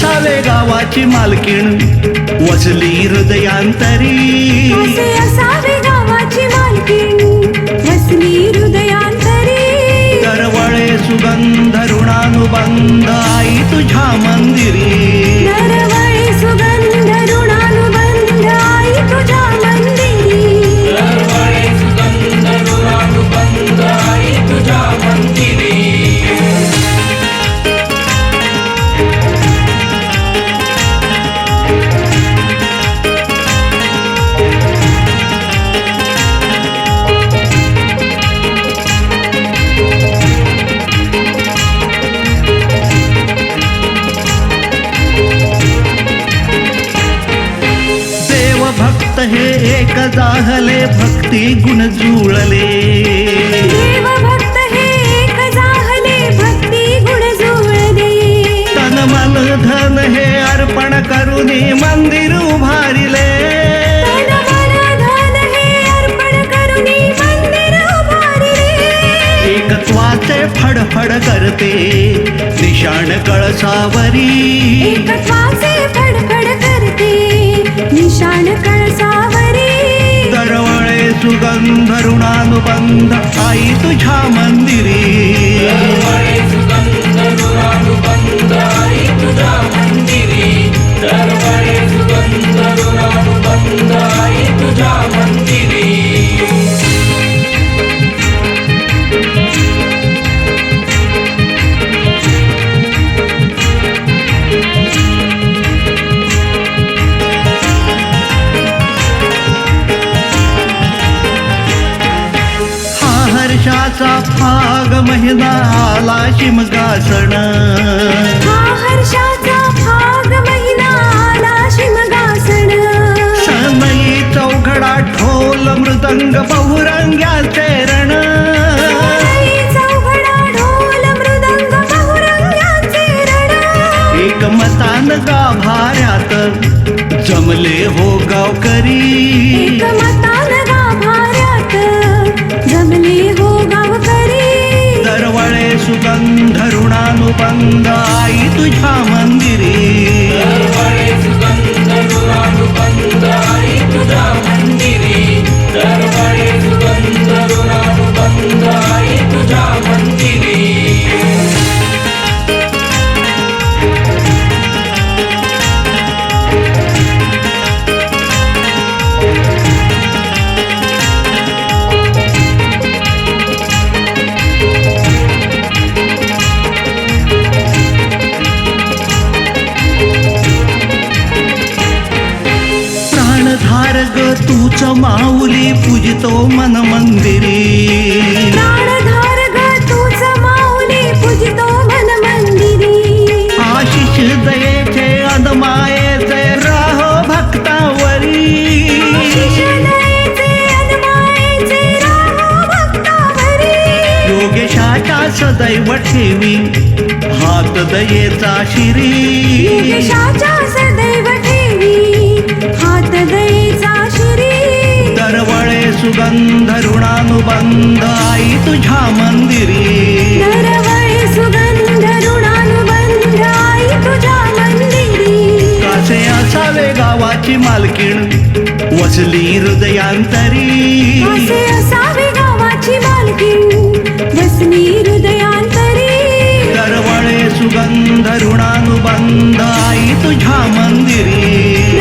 असावे गावाची मालकीण वसली हृदयांतरी. असे असावे गावाची मालकीण वसली हृदयांतरी. दरवळे सुगंध ऋणानुबंध आई तुझ्या मंदिरी. दरवळे सुगंध हे एक जाहले भक्ती गुण जुळले. देव भक्त हे एक जाहले भक्ती गुण जुळले. तन मन धन हे अर्पण करुनी मंदिर उभारिले. तन मन धन हे अर्पण करुनी मंदिर उभारिले. एकत्वाचे फडफड करते निशाण कळसावरी. एकत्वाचे फडफड करते. निशाण कळसावरी. दरवळे सुगंध ऋणानुबंध आई तुझ्या मंदिरी. महिना आला शिमगासण हा हर्षाचा भाग महिना आला शिमगासण सनई चौघडा ढोल मृदंग बहुरंग्याचे रण. रण एकमतान गाभाऱ्यात जमले हो गावकरी. तूच माऊली पूजितो मन मंदिरी. आशिष दयेचे अदमायेचे राहो भक्तावरी. योगेशाच्या सदैव ठेवी हात दयेचा शिरी. सुगंध आई तुझ्या मंदिरी. सुगंध ऋणानुबंध आई असावे गावाची मालकीण वसली हृदयांतरी. असावे हृदयांतरी. करवळे सुगंध ऋणानुबंध आई तुझ्या मंदिरी.